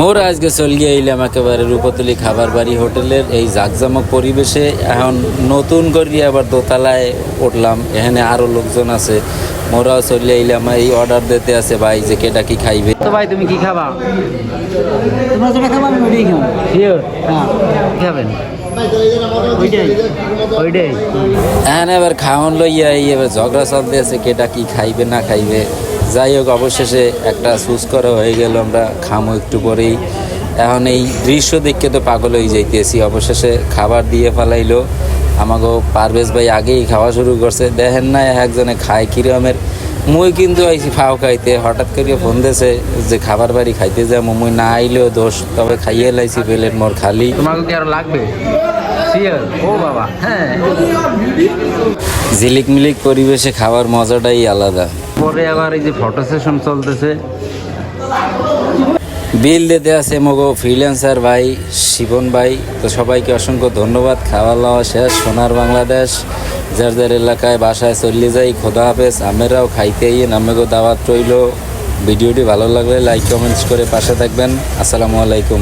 মোর আজকে চল গিয়ে এলাম একেবারে রূপতলি খাবার বাড়ি হোটেলের এই জাকজমক পরিবেশে এখন নতুন করে আবার দোতলায় উঠলাম। এখানে আরও লোকজন আছে। মোরাও চলে এলাম এই অর্ডার দিতে আছে ভাই যে কেটা কি খাইবে? তো ভাই তুমি কি খাবা? তোমরা যেটা খাবার আমি ওইটাই খাব। শিওর হ্যাঁ। খাবেন? এখানে এবার খাওয়ান লইয়া এই এবার ঝগড়া চলতে আছে কেটা কি খাইবে না খাইবে? যাই হোক, অবশেষে একটা চুজ করা হয়ে গেল আমরা, খামো একটু পরেই। এখন এই দৃশ্য দেখতে তো পাগল হয়ে যাইতেছি। অবশেষে খাবার দিয়ে ফেলাইলো। আমাকেও পারভেজ ভাই আগেই খাওয়া শুরু করছে। দেখেন না একজনে খায় কিরমের। মুই কিন্তু আইছি ফাও খাইতে হঠাৎ করে ফোন দিয়েছে যে খাবার বাড়ি খাইতে যাব। মুই না আইলেও দোষ তবে খাইয়ে লাইছি প্লেট মোর খালি। তোমাকে কি আরও লাগবে? ও বাবা। হ্যাঁ। ঝিলিক মিলিক পরিবেশে খাওয়ার মজাটাই আলাদা। পরে আবার এই যে ফটো সেশন চলতেছে। বিল দিতে আছে মগো ফ্রিল্যান্সার ভাই শিবন ভাই। তো সবাইকে অসংখ্য ধন্যবাদ। খাওয়া দাওয়া শেষ সোনার বাংলাদেশ। যার যার এলাকায় বাসায় চলে যাই, খোদা হাফেজ, আমেরাও খাইতে নামেগো দাওয়াত রইল। ভিডিওটি ভালো লাগলে লাইক কমেন্টস করে পাশে থাকবেন। আসসালামু আলাইকুম।